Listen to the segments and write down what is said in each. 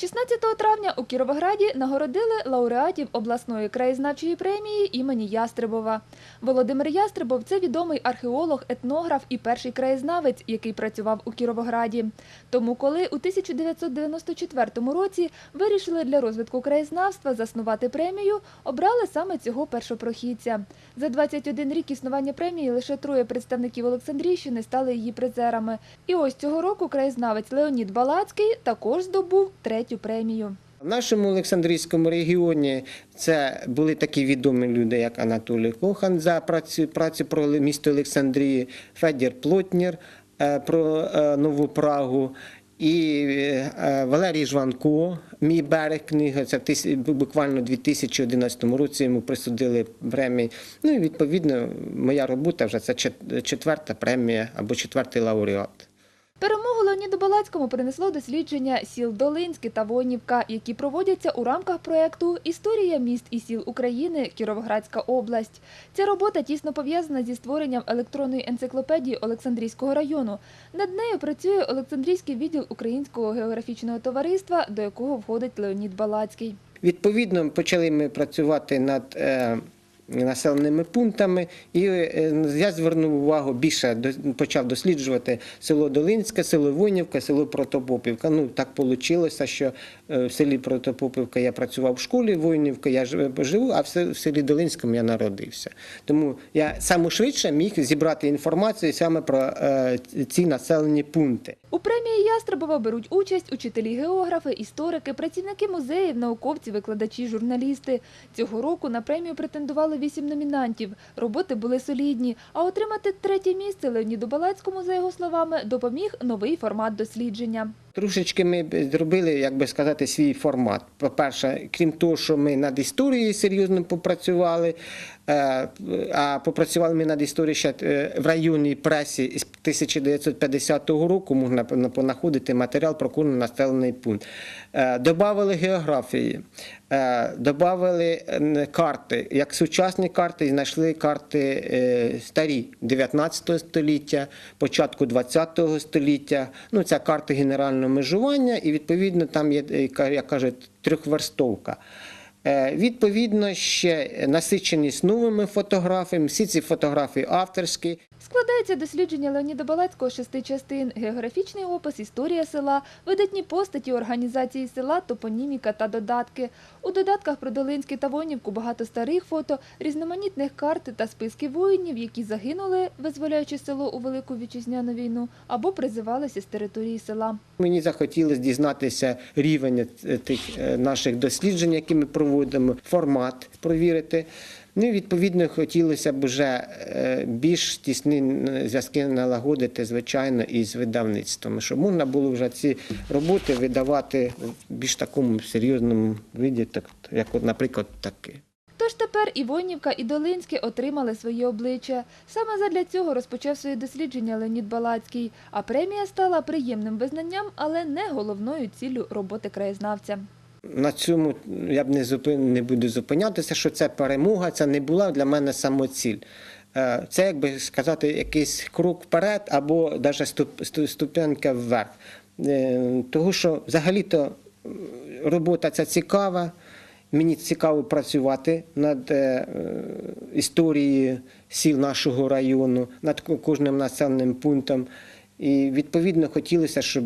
16 травня у Кіровограді нагородили лауреатів обласної краєзнавчої премії імені Ястребова. Володимир Ястребов – це відомий археолог, етнограф і перший краєзнавець, який працював у Кіровограді. Тому, коли у 1994 році вирішили для розвитку краєзнавства заснувати премію, обрали саме цього першопрохідця. За 21 рік існування премії лише троє представників Олександрійщини стали її призерами. І ось цього року краєзнавець Леонід Балацький також здобув третю премію. В нашому Олександрійському регіоні це були такі відомі люди, як Анатолій Кохан за працю, працю про місто Олександрії, Федір Плотнір е, про е, Нову Прагу. І е, Валерій Жванко, мій берег книга, це буквально у 2011 році йому присудили премії. Ну і відповідно моя робота вже це четверта премія або четвертий лауреат. Перемогу Леоніду Балацькому принесло дослідження сіл Долинське та Вонівка, які проводяться у рамках проєкту «Історія міст і сіл України. Кіровоградська область». Ця робота тісно пов'язана зі створенням електронної енциклопедії Олександрійського району. Над нею працює Олександрійський відділ Українського географічного товариства, до якого входить Леонід Балацький. Відповідно, почали ми працювати над е, населеними пунктами, і е, я звернув увагу більше, почав досліджувати село Долинське, село Вонівка, село Протопопівка. Ну так вийшло, що е, в селі Протопопівка я працював в школі, Вонівка я жив- живу, а в селі Долинському я народився. Тому я саме швидше міг зібрати інформацію саме про е, ці населені пункти. У премії Ястребова беруть участь учителі географи, історики, працівники музеїв, науковці, викладачі, журналісти. Цього року на премію претендували вісім номінантів. Роботи були солідні, а отримати третє місце Леоніду Балацькому, за його словами, допоміг новий формат дослідження. Трошечки ми зробили, як би сказати, свій формат. По-перше, крім того, що ми над історією серйозно попрацювали, е, а попрацювали ми над історією ще е, в районній пресі з 1950 року, можна пон- понаходити матеріал про кожен населений пункт. Е, Добавили географії, добавили е, карти, як сучасні карти, знайшли карти е, старі 19 століття, початку 20 століття. Ну, це карти генерального межування, і відповідно там є, е, як кажуть, трьохверстовка. Е, Відповідно, ще насиченість новими фотографіями. Всі ці фотографії авторські. Складається дослідження Леоніда Балацького шести частин – географічний опис, історія села, видатні постаті організації села, топоніміка та додатки. У додатках про Долинське та Вонівку багато старих фото, різноманітних карт та списків воїнів, які загинули, визволяючи село у Велику Вітчизняну війну, або призивалися з території села. Мені захотілося дізнатися рівень е, тих е, наших досліджень, які ми проводимо, формат провірити. Ну і відповідно хотілося б вже е, більш тісні зв'язки налагодити, звичайно, із видавництвом, щоб можна було вже ці роботи видавати в більш такому серйозному виді, так як, наприклад, таке. Тож тепер і Вонівка, і Долинське отримали свої обличчя. Саме задля цього розпочав своє дослідження Леонід Балацький, а премія стала приємним визнанням, але не головною ціллю роботи краєзнавця. На цьому я б не зупин, не буду зупинятися, що це перемога, це не була для мене самоціль. Е, Це, як би сказати, якийсь крок вперед або навіть ступ, ступенька вверх. Е, Тому що взагалі-то робота ця цікава. Мені цікаво працювати над е, історією сіл нашого району, над кожним населеним пунктом. І відповідно хотілося, щоб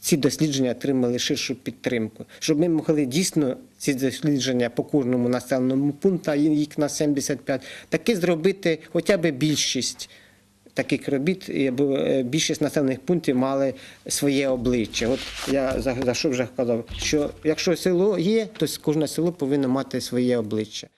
ці дослідження отримали ширшу підтримку, щоб ми могли дійсно ці дослідження по кожному населеному пункту, їх на 75, таки зробити хоча б більшість таких робіт, аби е, більшість населених пунктів мали своє обличчя. От я за що вже казав, що якщо село є, то кожне село повинно мати своє обличчя.